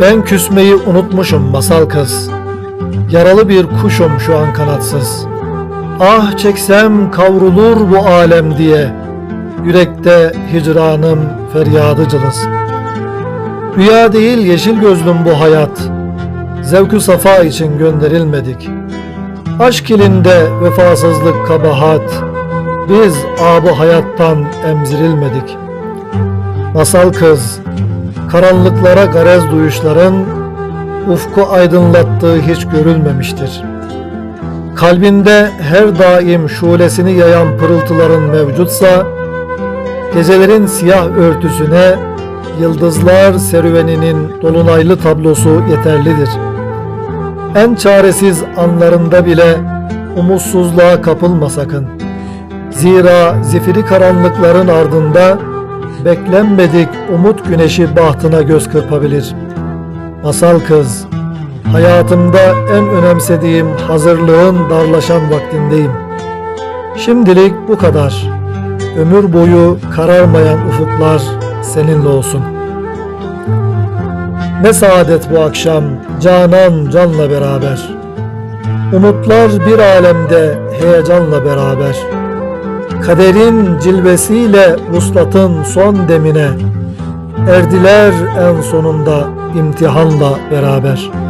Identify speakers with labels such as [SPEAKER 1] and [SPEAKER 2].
[SPEAKER 1] Ben küsmeyi unutmuşum masal kız. Yaralı bir kuşum şu an kanatsız. Ah çeksem kavrulur bu alem diye. Yürekte hicranım feryadı cılız. Rüya değil yeşil gözlüm bu hayat. Zevkü safa için gönderilmedik. Aşk ilinde vefasızlık kabahat. Biz abı hayattan emzirilmedik. Masal kız, karanlıklara garez duyuşların ufku aydınlattığı hiç görülmemiştir. Kalbinde her daim şulesini yayan pırıltıların mevcutsa, gecelerin siyah örtüsüne yıldızlar serüveninin dolunaylı tablosu yeterlidir. En çaresiz anlarında bile umutsuzluğa kapılma sakın. Zira zifiri karanlıkların ardında beklenmedik umut güneşi bahtına göz kırpabilir. Masal kız, hayatımda en önemsediğim hazırlığın darlaşan vaktindeyim. Şimdilik bu kadar. Ömür boyu kararmayan ufuklar seninle olsun. Ne saadet bu akşam canan canla beraber. Umutlar bir alemde heyecanla beraber. Kaderin cilvesiyle vuslatın son demine erdiler en sonunda imtihanla beraber.''